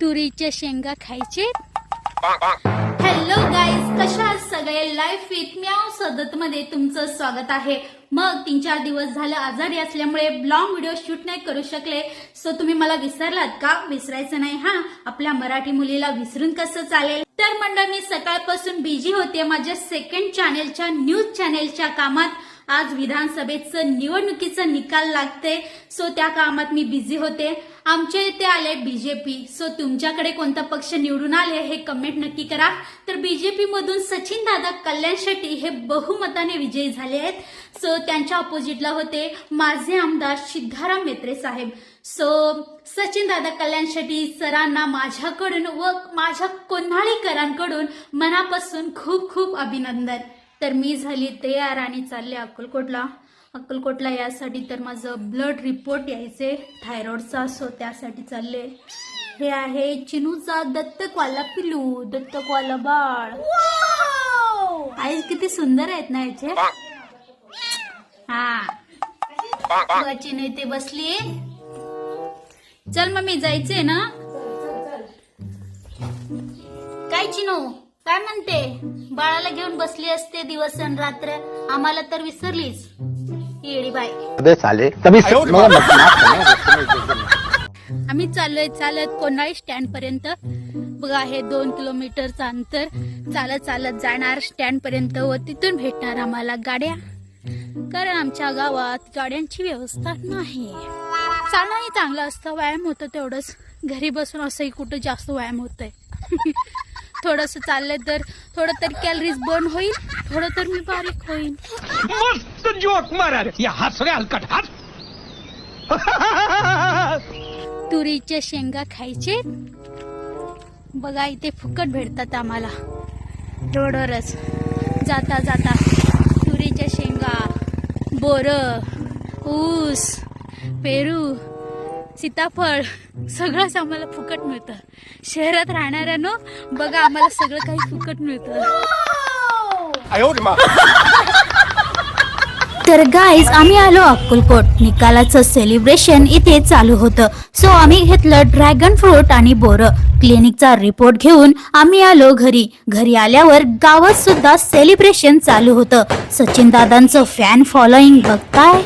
तुरीच्या शेंगा खायचे? हॅलो गाईज कशा सगळे? लाईफ विथ म्याव सदत मध्ये तुमचं स्वागत आहे. मग तीन चार दिवस झालं आजारी असल्यामुळे लॉंग व्हिडिओ शूट नाही करू शकले. सो तुम्ही मला विसरलात का? विसरायचं नाही हा? आपल्या मराठी मुलीला विसरून कसं चालेल? तर मंडळ मी सकाळपासून बिझी होते माझ्या सेकंड चॅनेलच्या न्यूज चॅनेलच्या कामात. आज विधानसभेचं निवडणुकीचं निकाल लागते सो त्या कामात मी बिझी होते. आमच्या इथे आले बीजेपी सो तुमच्याकडे कोणता पक्ष निवडून आले हे कमेंट नक्की करा. तर बीजेपी मधून सचिन दादा कल्याण शेट्टी हे बहुमताने विजयी झाले आहेत. सो त्यांच्या ऑपोजिटला होते माझे आमदार सिद्धाराम मेत्रे साहेब. सो सचिन दादा कल्याण शेट्टी सरांना माझ्याकडून व माझ्या कोन्हाळीकरांकडून मनापासून खूप खूप अभिनंदन. तर मी झाली तयार आणि चालले अकोलकोटला अक्कलकोटला यासाठी तर माझं ब्लड रिपोर्ट यायचे. थायरॉइडचा सो त्यासाठी चालले. हे आहे चिनूचा दत्तकवाला पिलू दत्तकवाला बाळ. आई किती सुंदर आहेत ना याचे? हा. चिनू इथे बसली. चल मग मी जायचंय ना? काय चिनू? काय म्हणते? बाळाला घेऊन बसली असते दिवस आणि रात्र. आम्हाला तर विसरलीस. येडी हूं, में आम्ही चाललोय चालत कोणाळी स्टँड पर्यंत. बघा हे दोन किलोमीटरचं अंतर. चालत चालत जाणार स्टँड पर्यंत व तिथून भेटणार आम्हाला गाड्या. कारण आमच्या गावात गाड्यांची व्यवस्था नाही. चालणंही चांगलं असतं व्यायाम होतं तेवढंच. घरी बसून असंही कुठं जास्त व्यायाम होतंय. थोडस चाललंय तर थोडं तर कॅलरीज बर्न होईल थोडं तर मी बारीक होईल मस्त जोक मारा रे. या हस रे हलकट हस तुरीच्या शेंगा खायचे? बघा इथे फुकट भेटतात आम्हाला. रोडवरच जाता जाता. तुरीच्या शेंगा बोर ऊस पेरू सीताफळ सगळंच आम्हाला फुकट मिळतं. शहरात राहणाऱ्यानो बघा आम्हाला सगळं काही फुकट मिळतं. तर गाईज आम्ही आलो अक्कलकोट. निकालाचं सेलिब्रेशन इथे चालू होतं. सो आम्ही घेतलं ड्रॅगन फ्रूट आणि बोर. क्लिनिकचा रिपोर्ट घेऊन आम्ही आलो घरी. घरी आल्यावर गावात सुद्धा सेलिब्रेशन चालू होतं. सचिन दादांचं फॅन फॉलोईंग बघताय?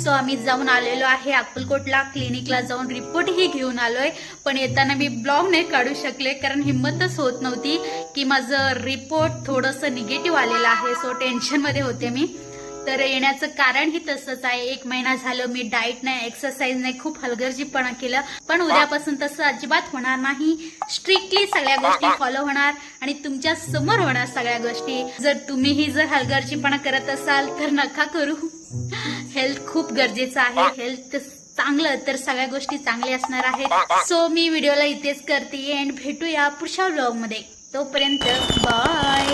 सो आम्ही जाऊन आलेलो आहे अक्कलकोटला. क्लिनिकला जाऊन रिपोर्टही घेऊन आलोय. पण येताना मी ब्लॉग नाही काढू शकले कारण हिंमतच होत नव्हती की माझं रिपोर्ट थोडंसं निगेटिव्ह आलेलं आहे. सो टेन्शनमध्ये होते मी. तर येण्याचं कारणही तसंच आहे. एक महिना झालं मी डाएट नाही एक्सरसाइज नाही खूप हलगर्जीपणा केलं. पण उद्यापासून तसं अजिबात होणार नाही. स्ट्रिक्टली सगळ्या गोष्टी फॉलो होणार आणि तुमच्यासमोर होणार सगळ्या गोष्टी. जर तुम्हीही जर हलगर्जीपणा करत असाल तर नका करू. हेल्थ खूप गरजेचं आहे. हेल्थ चांगलं तर सगळ्या गोष्टी चांगल्या असणार आहेत. सो मी व्हिडिओला इथेच करते. अँड भेटूया पुढच्या व्लॉगमध्ये. तोपर्यंत बाय